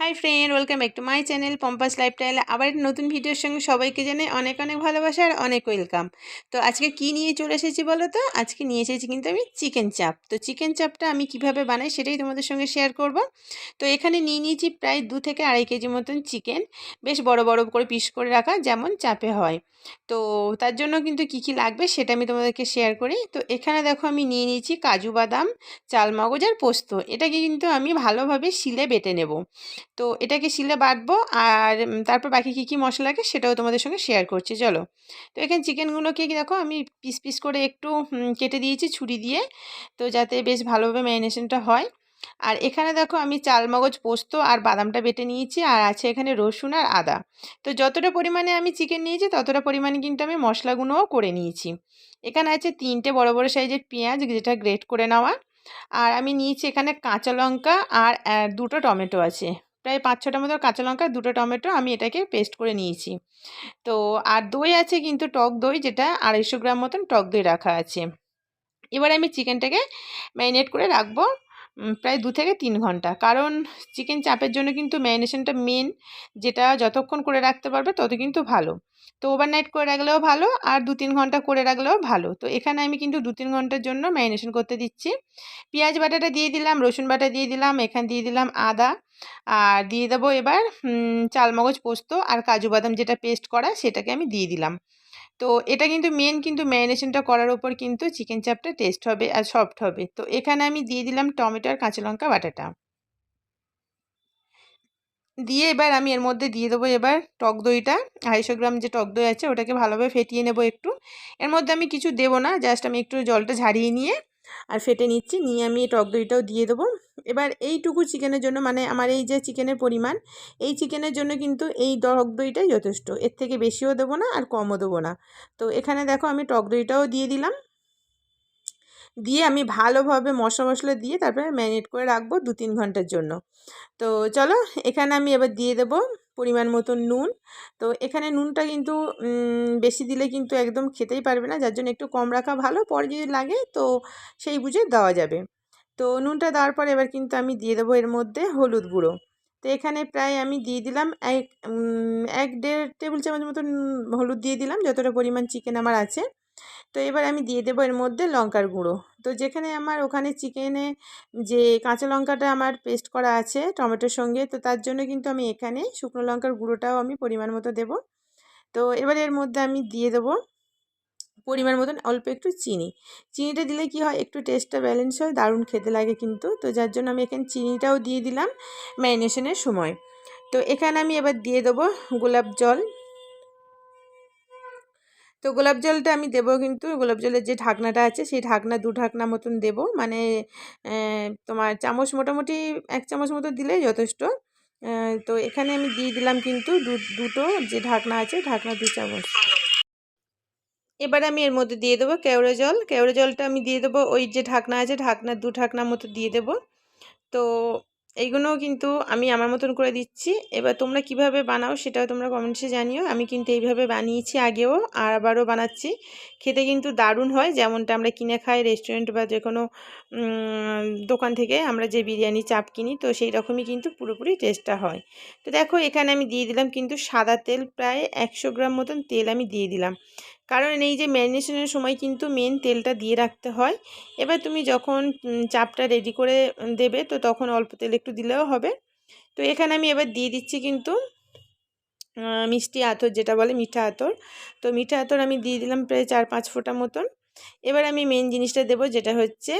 Hi friend welcome back to my channel Pompa's lifestyle আবার নতুন ভিডিওর সঙ্গে সবাইকে জানাই অনেক অনেক ভালোবাসা আর অনেক ওয়েলকাম তো আজকে কি নিয়ে চলে এসেছি বলো তো? আজকে নিয়ে এসেছি কিন্তু আমি চিকেন চাপ তো চিকেন চাপটা আমি কীভাবে বানাই সেটাই তোমাদের সঙ্গে শেয়ার করব। তো এখানে নিয়ে নিয়েছি প্রায় দু থেকে আড়াই কেজি মতন চিকেন বেশ বড় বড় করে পিস করে রাখা যেমন চাপে হয়। তো তার জন্য কিন্তু কি কি লাগবে সেটা আমি তোমাদেরকে শেয়ার করি। তো এখানে দেখো আমি নিয়ে নিয়েছি কাজু বাদাম, চাল মগজ আর পোস্ত। এটাকে কিন্তু আমি ভালোভাবে শিলে বেটে নেব। তো এটাকে শিলে বাটবো আর তারপর বাকি কী কী মশলা লাগে সেটাও তোমাদের সঙ্গে শেয়ার করছি, চলো। তো এখানে চিকেনগুলোকে দেখো আমি পিস পিস করে একটু কেটে দিয়েছি ছুরি দিয়ে, তো যাতে বেশ ভালোভাবে ম্যারিনেশনটা হয়। আর এখানে দেখো আমি চালমগজ পোস্ত আর বাদামটা বেটে নিয়েছি আর আছে এখানে রসুন আর আদা। তো যতটা পরিমাণে আমি চিকেন নিয়েছি ততটা পরিমাণে কিন্তু আমি মশলাগুলোও করে নিয়েছি। এখানে আছে তিনটে বড় বড় সাইজের পেঁয়াজ যেটা গ্রেট করে নেওয়া। আর আমি নিয়েছি এখানে কাঁচা লঙ্কা আর দুটো টমেটো আছে। প্রায় পাঁচ ছটা মতো কাঁচা লঙ্কা, দুটো টমেটো আমি এটাকে পেস্ট করে নিয়েছি। তো আর দই আছে কিন্তু টক দই, যেটা আড়াইশো গ্রাম মতন টক দই রাখা আছে। এবার আমি চিকেনটাকে ম্যারিনেট করে রাখব। প্রায় দু থেকে তিন ঘণ্টা। কারণ চিকেন চাপের জন্য কিন্তু ম্যারিনেশনটা মেন যেটা যতক্ষণ করে রাখতে পারবে তত কিন্তু ভালো। তো ওভারনাইট করে রাখলেও ভালো আর দু তিন ঘণ্টা করে রাখলেও ভালো। তো এখানে আমি কিন্তু দু তিন ঘণ্টার জন্য ম্যারিনেশন করতে দিচ্ছি। পেঁয়াজ বাটাটা দিয়ে দিলাম, রসুন বাটা দিয়ে দিলাম, এখানে দিয়ে দিলাম আদা। আর দিয়ে দেবো এবার চালমগজ পোস্ত আর কাজু বাদাম যেটা পেস্ট করা সেটাকে আমি দিয়ে দিলাম। তো এটা কিন্তু মেন কিন্তু ম্যারিনেশনটা করার ওপর কিন্তু চিকেন চাপটা টেস্ট হবে আর সফট হবে। তো এখানে আমি দিয়ে দিলাম টমেটো আর কাঁচা লঙ্কা বাটাটা। দিয়ে এবার আমি এর মধ্যে দিয়ে দেবো এবার টক দইটা। আড়াইশো গ্রাম যে টক দই আছে ওটাকে ভালোভাবে ফেটিয়ে নেব একটু। এর মধ্যে আমি কিছু দেবো না, জাস্ট আমি একটু জলটা ঝাড়িয়ে নিয়ে আর ফেটে নিচ্ছি। নিয়ে আমি টক দইটাও দিয়ে দেবো। এবার এইটুকু চিকেনের জন্য মানে আমার এই যে চিকেনের পরিমাণ, এই চিকেনের জন্য কিন্তু এই টক দইটাই যথেষ্ট। এর থেকে বেশিও দেবো না আর কমও দেবো না। তো এখানে দেখো আমি টক দইটাও দিয়ে দিলাম। দিয়ে আমি ভালোভাবে মশলা মশলা দিয়ে তারপরে ম্যারিনেট করে রাখব দু তিন ঘণ্টার জন্য। তো চলো, এখানে আমি এবার দিয়ে দেবো পরিমাণ মতো নুন। তো এখানে নুনটা কিন্তু বেশি দিলে কিন্তু একদম খেতেই পারবে না। যার জন্য একটু কম রাখা ভালো, পরে যদি লাগে তো সেই বুঝে দেওয়া যাবে। তো নুনটা দেওয়ার পর এবার কিন্তু আমি দিয়ে দেবো এর মধ্যে হলুদ গুঁড়ো। তো এখানে প্রায় আমি দিয়ে দিলাম এক এক দেড় টেবিল চামচ মতন হলুদ দিয়ে দিলাম, যতটা পরিমাণ চিকেন আমার আছে। তো এবার আমি দিয়ে দেবো এর মধ্যে লঙ্কার গুঁড়ো। তো যেখানে আমার ওখানে চিকেনে যে কাঁচা লঙ্কাটা আমার পেস্ট করা আছে টমেটোর সঙ্গে, তো তার জন্য কিন্তু আমি এখানে শুকনো লঙ্কার গুঁড়োটাও আমি পরিমাণ মতো দেব। তো এবার এর মধ্যে আমি দিয়ে দেবো পরিমাণ মতন অল্প একটু চিনি। চিনিটা দিলে কি হয়? একটু টেস্টটা ব্যালেন্স হয়, দারুণ খেতে লাগে কিন্তু। তো যার জন্য আমি এখানে চিনিটাও দিয়ে দিলাম ম্যারিনেশনের সময়। তো এখানে আমি এবার দিয়ে দেবো গোলাপ জল। তো গোলাপ জলটা আমি দেবো কিন্তু, গোলাপ জলের যে ঢাকনাটা আছে, সেই ঢাকনা দু ঢাকনা মতন দেব। মানে তোমার চামচ মোটামুটি এক চামচ মতো দিলেই যথেষ্ট। তো এখানে আমি দিয়ে দিলাম কিন্তু দুটো যে ঢাকনা আছে, ঢাকনা দু চামচ। এবার আমি এর মধ্যে দিয়ে দেবো কেওড়া জল। কেওড়া জলটা আমি দিয়ে দেবো ওই যে ঢাকনা আছে, ঢাকনা, দু ঢাকনা মতো দিয়ে দেবো। তো এইগুলোও কিন্তু আমি আমার মতন করে দিচ্ছি। এবার তোমরা কীভাবে বানাও সেটাও তোমরা কমেন্টসে জানিও। আমি কিন্তু এইভাবে বানিয়েছি আগেও আর আবারও বানাচ্ছি। খেতে কিন্তু দারুণ হয়। যেমনটা আমরা কিনে খাই রেস্টুরেন্ট বা যে কোনো দোকান থেকে আমরা যে বিরিয়ানি, চাপ কিনি, তো সেই রকমই কিন্তু পুরোপুরি টেস্টটা হয়। তো দেখো এখানে আমি দিয়ে দিলাম কিন্তু সাদা তেল। প্রায় একশো গ্রাম মতন তেল আমি দিয়ে দিলাম। কারণ এই যে ম্যারিনেশনের সময় কিন্তু মেন তেলটা দিয়ে রাখতে হয়। এবার তুমি যখন চাপটা রেডি করে দেবে, তো তখন অল্প তেল একটু দিলেও হবে। তো এখানে আমি এবার দিয়ে দিচ্ছি কিন্তু মিষ্টি আতর, যেটা বলে মিঠা আতর। তো মিঠা আতর আমি দিয়ে দিলাম প্রায় চার পাঁচ ফোঁটা মতন। এবার আমি মেন জিনিসটা দেবো, যেটা হচ্ছে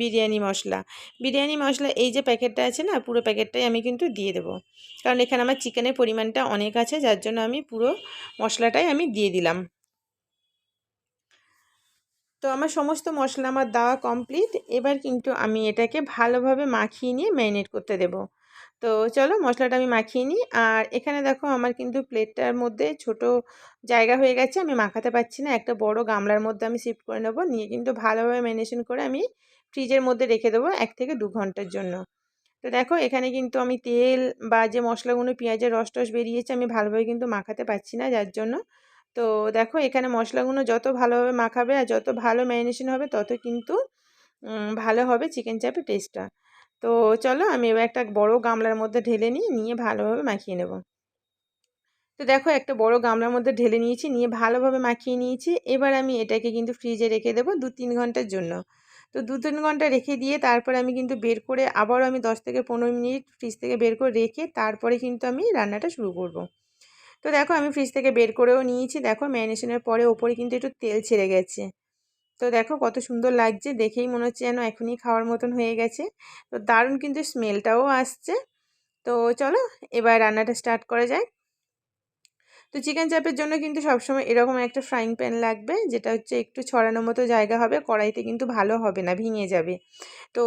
বিরিয়ানি মশলা। বিরিয়ানি মশলা, এই যে প্যাকেটটা আছে না, পুরো প্যাকেটটাই আমি কিন্তু দিয়ে দেবো। কারণ এখানে আমার চিকেনের পরিমাণটা অনেক আছে, যার জন্য আমি পুরো মশলাটাই আমি দিয়ে দিলাম। তো আমার সমস্ত মশলা, আমার দেওয়া কমপ্লিট এবার কিন্তু আমি এটাকে ভালোভাবে মাখিয়ে নিয়ে ম্যারিনেট করতে দেব। তো চলো মশলাটা আমি মাখিয়ে নিই। আর এখানে দেখো আমার কিন্তু প্লেটটার মধ্যে ছোট জায়গা হয়ে গেছে, আমি মাখাতে পারছি না। একটা বড় গামলার মধ্যে আমি শিফট করে নেব। নিয়ে কিন্তু ভালোভাবে ম্যারিনেশন করে আমি ফ্রিজের মধ্যে রেখে দেবো এক থেকে দু ঘণ্টার জন্য। তো দেখো এখানে কিন্তু আমি তেল বা যে মশলাগুলো পেঁয়াজের রস টস বেরিয়েছে, আমি ভালোভাবে কিন্তু মাখাতে পারছি না, যার জন্য তো দেখো এখানে মশলাগুলো যত ভালোভাবে মাখাবে আর যত ভালো ম্যারিনেশন হবে, তত কিন্তু ভালো হবে চিকেন চাপের টেস্টটা তো চলো আমি এবার একটা বড় গামলার মধ্যে ঢেলে নিই নিয়ে ভালোভাবে মাখিয়ে নেব। তো দেখো একটা বড় গামলার মধ্যে ঢেলে নিয়েছি, নিয়ে ভালোভাবে মাখিয়ে নিয়েছি। এবার আমি এটাকে কিন্তু ফ্রিজে রেখে দেবো দু তিন ঘণ্টার জন্য। তো দু তিন ঘণ্টা রেখে দিয়ে তারপর আমি কিন্তু বের করে আবারও আমি দশ থেকে পনেরো মিনিট ফ্রিজ থেকে বের করে রেখে তারপরে কিন্তু আমি রান্নাটা শুরু করব। তো দেখো আমি ফ্রিজ থেকে বের করেও নিয়েছি। দেখো ম্যারিনেশনের পরে ওপরে কিন্তু একটু তেল ছেড়ে গেছে। তো দেখো কত সুন্দর লাগছে। দেখেই মনে হচ্ছে যেন এখনই খাওয়ার মতন হয়ে গেছে। তো দারুণ কিন্তু স্মেলটাও আসছে। তো চলো এবার রান্নাটা স্টার্ট করা যায় তো চিকেন চাপের জন্য কিন্তু সবসময় এরকম একটা ফ্রাইং প্যান লাগবে, যেটা হচ্ছে একটু ছড়ানোর মতো জায়গা হবে। কড়াইতে কিন্তু ভালো হবে না, ভেঙে যাবে। তো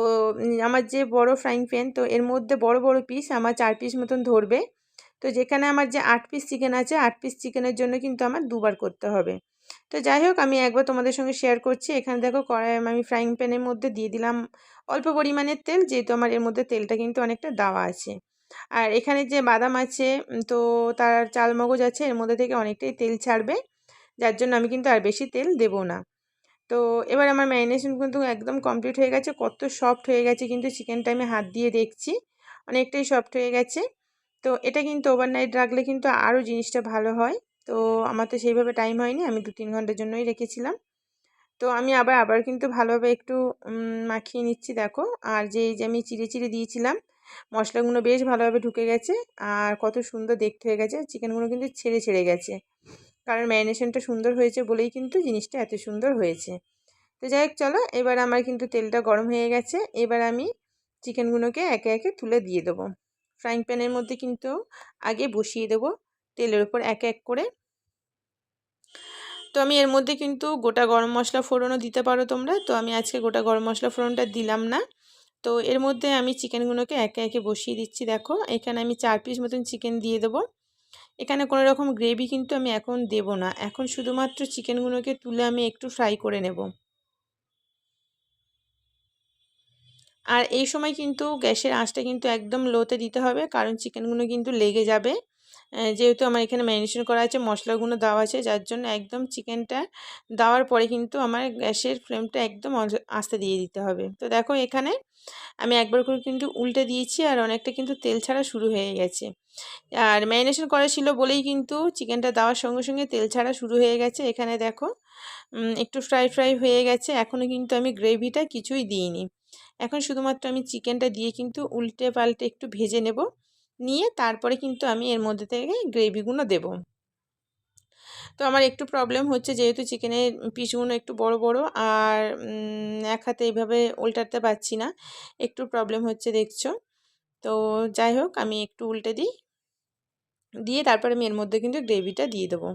আমার যে বড় ফ্রাইং প্যান তো এর মধ্যে বড় বড় পিস আমার চার পিস মতন ধরবে। তো যেখানে আমার যে আট পিস চিকেন আছে, আট পিস চিকেনের জন্য কিন্তু আমার দুবার করতে হবে। তো যাই হোক, আমি একবার তোমাদের সঙ্গে শেয়ার করছি। এখানে দেখো কড়াই আমি ফ্রাইং প্যানের মধ্যে দিয়ে দিলাম অল্প পরিমাণের তেল, যেহেতু আমার এর মধ্যে তেলটা কিন্তু অনেকটা দেওয়া আছে। আর এখানে যে বাদাম আছে তো তার চালমগজ আছে, এর মধ্যে থেকে অনেকটাই তেল ছাড়বে। যার জন্য আমি কিন্তু আর বেশি তেল দেব না। তো এবার আমার ম্যারিনেশন কিন্তু একদম কমপ্লিট হয়ে গেছে। কত সফট হয়ে গেছে কিন্তু চিকেনটা আমি হাত দিয়ে দেখছি। অনেকটাই সফট হয়ে গেছে। তো এটা কিন্তু ওভারনাইট রাখলে কিন্তু আরও জিনিসটা ভালো হয়। তো আমার তো সেইভাবে টাইম হয়নি, আমি দু তিন ঘণ্টার জন্যই রেখেছিলাম। তো আমি আবার আবার কিন্তু ভালোভাবে একটু মাখিয়ে নিচ্ছি, দেখো। আর যে যে আমি চিড়ে চিড়ে দিয়েছিলাম, মশলাগুলো বেশ ভালোভাবে ঢুকে গেছে। আর কত সুন্দর দেখতে হয়ে গেছে চিকেনগুলো কিন্তু ছেড়ে ছেড়ে গেছে। কারণ ম্যারিনেশনটা সুন্দর হয়েছে বলেই কিন্তু জিনিসটা এত সুন্দর হয়েছে। তো যাই হোক, চলো, এবার আমার কিন্তু তেলটা গরম হয়ে গেছে। এবার আমি চিকেনগুলোকে একে একে তুলে দিয়ে দেবো। ফ্রাইং প্যানের মধ্যে কিন্তু আগে বসিয়ে দেবো তেলের উপর এক এক করে। তো আমি এর মধ্যে কিন্তু গোটা গরম মশলা ফোড়নও দিতে পারো তোমরা। তো আমি আজকে গোটা গরম মশলা ফোড়নটা দিলাম না। তো এর মধ্যে আমি চিকেনগুলোকে একে একে বসিয়ে দিচ্ছি দেখো। এখানে আমি চার পিস মতন চিকেন দিয়ে দেবো। এখানে কোনো রকম গ্রেভি কিন্তু আমি এখন দেব না। এখন শুধুমাত্র চিকেনগুলোকে তুলে আমি একটু ফ্রাই করে নেব। আর এই সময় কিন্তু গ্যাসের আঁচটা কিন্তু একদম লোতে দিতে হবে। কারণ চিকেনগুলো কিন্তু লেগে যাবে। যেহেতু আমার এখানে ম্যারিনেশন করা আছে, মশলাগুলো দেওয়া আছে, যার জন্য একদম চিকেনটা দেওয়ার পরে কিন্তু আমার গ্যাসের ফ্লেমটা একদম আস্তে দিয়ে দিতে হবে। তো দেখো এখানে আমি একবার করে কিন্তু উল্টে দিয়েছি আর অনেকটা কিন্তু তেল ছাড়া শুরু হয়ে গেছে। আর ম্যারিনেশন করা ছিল বলেই কিন্তু চিকেনটা দেওয়ার সঙ্গে সঙ্গে তেল ছাড়া শুরু হয়ে গেছে। এখানে দেখো একটু ফ্রাই ফ্রাই হয়ে গেছে। এখনও কিন্তু আমি গ্রেভিটা কিছুই দিইনি। এখন শুধুমাত্র আমি চিকেনটা দিয়ে কিন্তু উল্টে পাল্টে একটু ভেজে নেব। নিয়ে তারপরে কিন্তু আমি এর মধ্যে থেকে গ্রেভিগুলো দেব। তো আমার একটু প্রবলেম হচ্ছে যেহেতু চিকেনের পিসগুলো একটু বড় বড় আর এক হাতে এইভাবে উল্টাতে পারছি না। একটু প্রবলেম হচ্ছে দেখছ। তো যাই হোক, আমি একটু উল্টে দিই। দিয়ে তারপরে আমি এর মধ্যে কিন্তু গ্রেভিটা দিয়ে দেবো।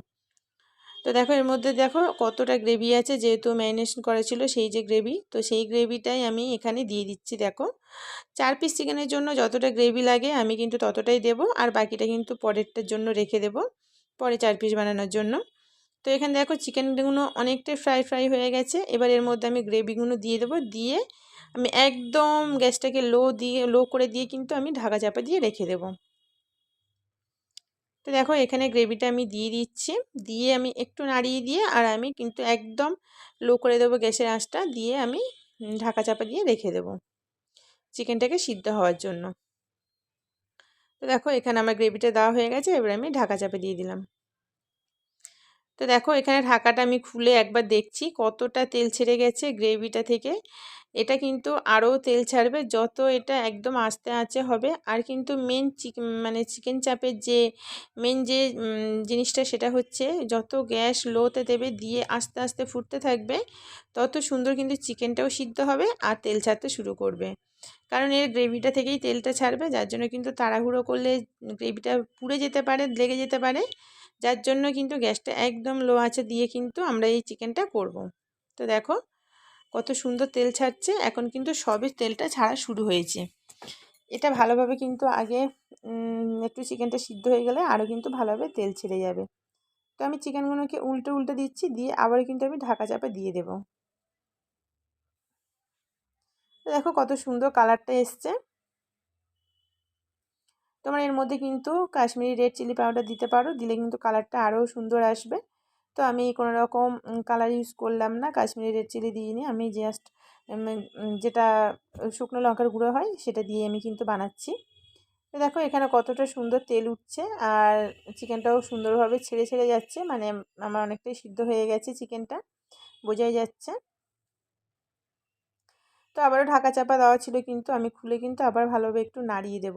তো দেখো, এর মধ্যে দেখো কতটা গ্রেভি আছে যেহেতু ম্যারিনেশন করা ছিল সেই যে গ্রেভি তো সেই গ্রেভিটাই আমি এখানে দিয়ে দিচ্ছি, দেখো। চার পিস চিকেনের জন্য যতটা গ্রেভি লাগে আমি কিন্তু ততটাই দেব আর বাকিটা কিন্তু পরেরটার জন্য রেখে দেব, পরে চার পিস বানানোর জন্য। তো এখানে দেখো চিকেনগুলো অনেকটাই ফ্রাই ফ্রাই হয়ে গেছে, এবার এর মধ্যে আমি গ্রেভিগুলো দিয়ে দেবো, দিয়ে আমি একদম গ্যাসটাকে লো দিয়ে লো করে দিয়ে কিন্তু আমি ঢাকা চাপা দিয়ে রেখে দেবো। তো দেখো এখানে গ্রেভিটা আমি দিয়ে দিচ্ছি। দিয়ে আমি একটু নাড়িয়ে দিয়ে আর আমি কিন্তু একদম লো করে দেবো গ্যাসের আঁচটা দিয়ে আমি ঢাকা চাপা দিয়ে রেখে দেব চিকেনটাকে সিদ্ধ হওয়ার জন্য। তো দেখো এখানে আমার গ্রেভিটা দেওয়া হয়ে গেছে, এবার আমি ঢাকা চাপে দিয়ে দিলাম। তো দেখো, এখানে ঢাকাটা আমি খুলে একবার দেখছি কতটা তেল ছেড়ে গেছে গ্রেভিটা থেকে। এটা কিন্তু আরও তেল ছাড়বে, যত এটা একদম আস্তে আঁচে হবে। আর কিন্তু মেন মানে চিকেন চাপের যে মেন যে জিনিসটা সেটা হচ্ছে যত গ্যাস লোতে দেবে দিয়ে আস্তে আস্তে ফুটতে থাকবে, তত সুন্দর কিন্তু চিকেনটাও সিদ্ধ হবে আর তেল ছাড়তে শুরু করবে। কারণ এর গ্রেভিটা থেকেই তেলটা ছাড়বে, যার জন্য কিন্তু তাড়াহুড়ো করলে গ্রেভিটা পুড়ে যেতে পারে, লেগে যেতে পারে। যার জন্য কিন্তু গ্যাসটা একদম লো আছে দিয়ে কিন্তু আমরা এই চিকেনটা করব। তো দেখো, কত সুন্দর তেল ছাড়ছে, এখন কিন্তু সবই তেলটা ছাড়া শুরু হয়েছে। এটা ভালোভাবে কিন্তু আগে একটু চিকেনটা সিদ্ধ হয়ে গেলে আরও কিন্তু ভালোভাবে তেল ছেড়ে যাবে। তো আমি চিকেনগুলোকে উল্টে উল্টে দিচ্ছি, দিয়ে আবার কিন্তু আমি ঢাকা চাপা দিয়ে দেব। দেখো কত সুন্দর কালারটা এসছে। তোমরা এর মধ্যে কিন্তু কাশ্মীরি রেড চিলি পাউডার দিতে পারো, দিলে কিন্তু কালারটা আরও সুন্দর আসবে। তো আমি কোনো রকম কালার ইউজ করলাম না, কাশ্মীরি রেড চিলি দিইনি। আমি জাস্ট যেটা শুকনো লঙ্কার গুঁড়ো হয়, সেটা দিয়ে আমি কিন্তু বানাচ্ছি। তো দেখো, এখানে কতটা সুন্দর তেল উঠছে, আর চিকেনটাও সুন্দরভাবে ছেড়ে ছেড়ে যাচ্ছে। মানে আমার অনেকটাই সিদ্ধ হয়ে গেছে চিকেনটা বোঝাই যাচ্ছে। তো আবারও ঢাকা চাপা দেওয়া ছিল কিন্তু, আমি খুলে কিন্তু আবার ভালোভাবে একটু নাড়িয়ে দেব।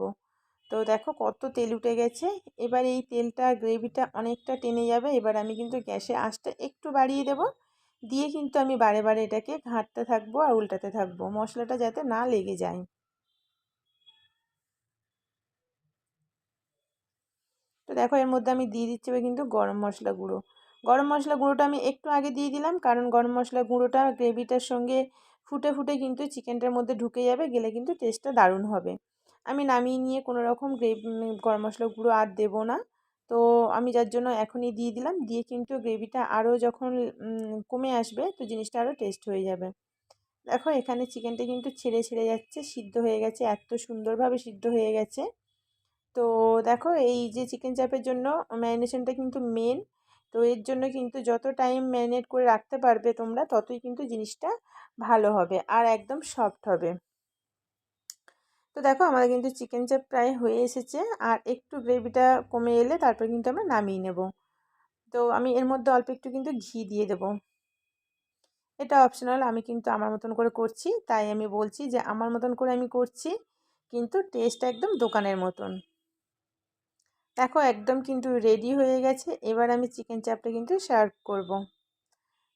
তো দেখো কত তেল উঠে গেছে। এবার এই তেলটা, গ্রেভিটা অনেকটা টেনে যাবে। এবার আমি কিন্তু গ্যাসে আঁচটা একটু বাড়িয়ে দেব। দিয়ে কিন্তু আমি বারে বারে এটাকে ঘাঁটতে থাকব আর উল্টাতে থাকব। মশলাটা যাতে না লেগে যায়। তো দেখো এর মধ্যে আমি দিয়ে দিচ্ছি কিন্তু গরম মশলা গুঁড়ো। গরম মশলা গুঁড়োটা আমি একটু আগে দিয়ে দিলাম কারণ গরম মশলা গুঁড়োটা গ্রেভিটার সঙ্গে ফুটে ফুটে কিন্তু চিকেনটার মধ্যে ঢুকে যাবে, গেলে কিন্তু টেস্টটা দারুণ হবে। আমি নামিয়ে নিয়ে কোনো রকম গ্রেভি গরম মশলা গুঁড়ো আর দেবো না। তো আমি যার জন্য এখনই দিয়ে দিলাম। দিয়ে কিন্তু গ্রেভিটা আরও যখন কমে আসবে তো জিনিসটা আরও টেস্ট হয়ে যাবে। দেখো এখানে চিকেনটা কিন্তু ছেড়ে ছেড়ে যাচ্ছে, সিদ্ধ হয়ে গেছে, এত সুন্দরভাবে সিদ্ধ হয়ে গেছে। তো দেখো এই যে চিকেন চাপের জন্য ম্যারিনেশনটা কিন্তু মেন তো এর জন্য কিন্তু যত টাইম ম্যারিনেট করে রাখতে পারবে তোমরা, ততই কিন্তু জিনিসটা ভালো হবে আর একদম সফট হবে। তো দেখো আমাদের কিন্তু চিকেন চাপ প্রায় হয়ে এসেছে, আর একটু গ্রেভিটা কমে এলে তারপর কিন্তু আমরা নামিয়ে নেব। তো আমি এর মধ্যে অল্প একটু কিন্তু ঘি দিয়ে দেব। এটা অপশনাল আমি কিন্তু আমার মতন করে করছি, তাই আমি বলছি যে আমার মতন করে আমি করছি, কিন্তু টেস্ট একদম দোকানের মতন। দেখো একদম কিন্তু রেডি হয়ে গেছে, এবার আমি চিকেন চাপটা কিন্তু সার্ভ করব।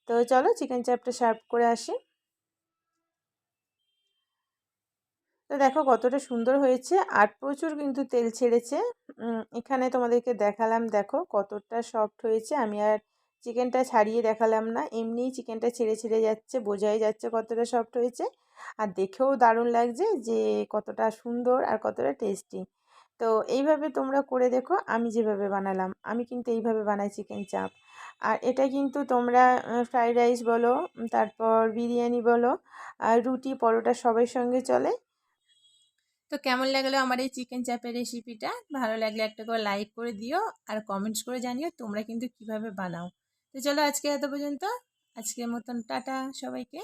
তো চলো চিকেন চাপটা সার্ভ করে আসি। তো দেখো কতটা সুন্দর হয়েছে আর প্রচুর কিন্তু তেল ছেড়েছে। এখানে তোমাদেরকে দেখালাম দেখো কতটা সফট হয়েছে। আমি আর চিকেনটা ছাড়িয়ে দেখালাম না। এমনিই চিকেনটা ছেড়ে ছেড়ে যাচ্ছে, বোঝাই যাচ্ছে কতটা সফট হয়েছে। আর দেখেও দারুণ লাগছে যে কতটা সুন্দর আর কতটা টেস্টি তো এইভাবে তোমরা করে দেখো, আমি যেভাবে বানালাম, আমি কিন্তু এইভাবে বানাই চিকেন চাপ। আর এটা কিন্তু তোমরা ফ্রাইড রাইস বলো তারপর বিরিয়ানি বলো, আর রুটি, পরোটা সবের সঙ্গে চলে। তো কেমন লাগল আমার এই চিকেন চাপের রেসিপিটা ভালো লাগলে একটা করে লাইক করে দিও আর কমেন্টস করে জানিও তোমরা কিন্তু কীভাবে বানাও। তো চলো আজকে এত পর্যন্ত। আজকের মতন টাটা সবাইকে।